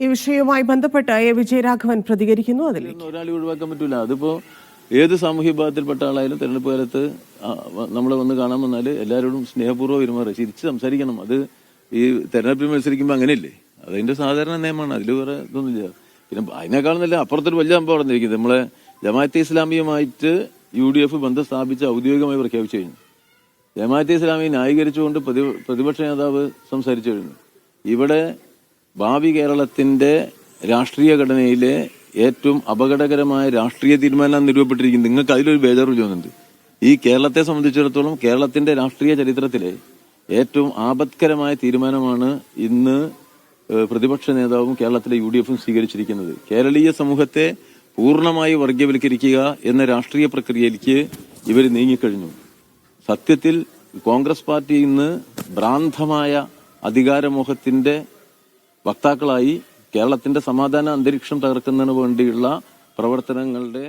ഈ വിഷയവുമായി ബന്ധപ്പെട്ട് എ. വിജയരാഘവൻ പ്രതികരിക്കുന്നു അതിൽ ഒരാളെ ഒഴിവാക്കാൻ പറ്റൂല. അതിപ്പോ ഏത് സാമൂഹ്യ വിഭാഗത്തിൽപ്പെട്ട ആളായാലും തെരഞ്ഞെടുപ്പ് കാലത്ത് നമ്മളെ വന്ന് കാണാൻ വന്നാൽ എല്ലാവരോടും സ്നേഹപൂർവം പെരുമാറി ചിരിച്ച് സംസാരിക്കണം. അത് ഈ തെരഞ്ഞെടുപ്പിൽ മത്സരിക്കുമ്പോൾ അങ്ങനെയല്ലേ? അതിന്റെ സാധാരണ നിയമമാണ്. അതിൽ വേറെ ഇതൊന്നുമില്ല. പിന്നെ അതിനേക്കാളും നല്ല അപ്പുറത്തൊരു വലിയ സംഭവം നടന്നിരിക്കുന്നത്. നമ്മളെ ജമാഅത്തെ ഇസ്ലാമിയുമായിട്ട് യു ഡി എഫ് ബന്ധം സ്ഥാപിച്ച് ഔദ്യോഗികമായി പ്രഖ്യാപിച്ചു കഴിഞ്ഞു. ജമാഅത്തെ ഇസ്ലാമിയെ ന്യായീകരിച്ചുകൊണ്ട് പ്രതി- പ്രതിപക്ഷ നേതാവ് സംസാരിച്ചു കഴിഞ്ഞു. ഇവിടെ ഭാവി കേരളത്തിന്റെ രാഷ്ട്രീയ ഘടനയിലെ ഏറ്റവും അപകടകരമായ രാഷ്ട്രീയ തീരുമാനം നിരൂപപ്പെട്ടിരിക്കുന്നത്. നിങ്ങൾക്ക് അതിലൊരു ബേജാറ് തോന്നുന്നുണ്ട് ഈ കേരളത്തെ സംബന്ധിച്ചിടത്തോളം കേരളത്തിന്റെ രാഷ്ട്രീയ ചരിത്രത്തിലെ ഏറ്റവും ആപത്കരമായ തീരുമാനമാണ് ഇന്ന് പ്രതിപക്ഷ നേതാവും കേരളത്തിലെ യു ഡി എഫും സ്വീകരിച്ചിരിക്കുന്നത്. കേരളീയ സമൂഹത്തെ പൂർണമായി വർഗീയവൽക്കരിക്കുക എന്ന രാഷ്ട്രീയ പ്രക്രിയയിലേക്ക് ഇവർ നീങ്ങിക്കഴിഞ്ഞു. സത്യത്തിൽ കോൺഗ്രസ് പാർട്ടി ഇന്ന് ഭ്രാന്തമായ അധികാരമോഹത്തിന്റെ വക്താക്കളായി കേരളത്തിന്റെ സമാധാന അന്തരീക്ഷം തകർക്കുന്നതിന് വേണ്ടിയുള്ള പ്രവർത്തനങ്ങളുടെ